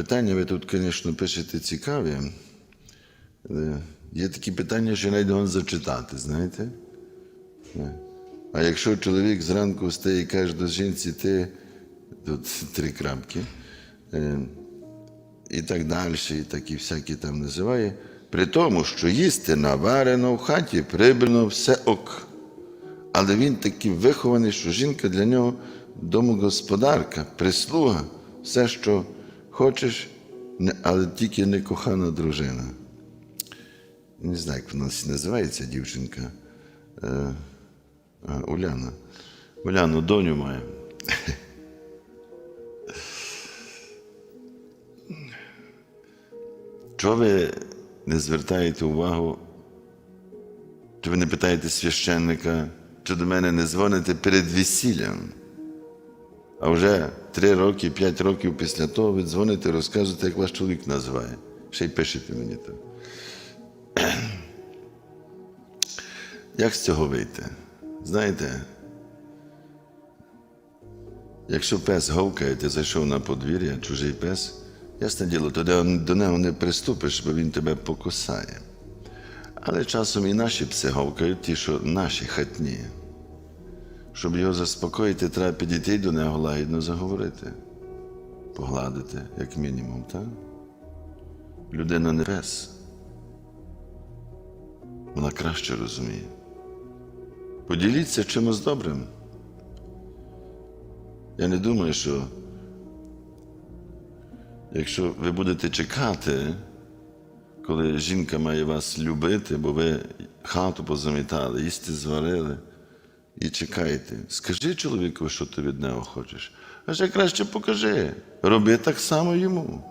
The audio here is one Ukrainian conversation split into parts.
питання ви тут, звісно, пишете цікаві. Е, Є такі питання, що навіть можна зачитати, знаєте? Е. А якщо чоловік зранку встає і каже до жінці, ти тут три крапки, е, і так далі, і такі всякі там називає, при тому, що їсти наварено в хаті, прибрано, все ок. Але він такий вихований, що жінка для нього домогосподарка, прислуга, все, що хочеш, але тільки не кохана дружина. Не знаю, як вона називається дівчинка. Е, а, Уляна. Уляну доню має. Чого ви не звертаєте увагу, чи ви не питаєте священника, чи до мене не дзвоните перед весіллям? А вже три роки, п'ять років після того ви дзвоните, розказуєте, як ваш чоловік називає. Ще й пишете мені то. Як з цього вийти? Знаєте, якщо пес говкає, ти зайшов на подвір'я, чужий пес, ясне діло, то до нього не приступиш, бо він тебе покусає. Але часом і наші пси говкають, ті, що наші хатні. Щоб його заспокоїти, треба підійти до нього лагідно заговорити, погладити, як мінімум, так? Людина не пес. Вона краще розуміє. Поділіться чимось добрим. Я не думаю, що якщо ви будете чекати, коли жінка має вас любити, бо ви хату позамітали, їсти зварили і чекаєте, скажи чоловіку, що ти від нього хочеш. А ще краще покажи. Роби так само йому.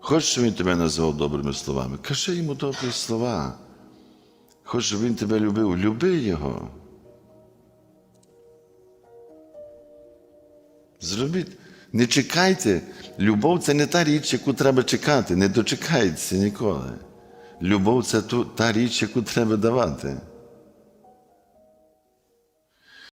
Хочеш, щоб він тебе назвав добрими словами? Кажи йому добрі слова. Хочеш, щоб він тебе любив, люби його. Зробіть. Не чекайте. Любов це не та річ, яку треба чекати. Не дочекається ніколи. Любов це та річ, яку треба давати.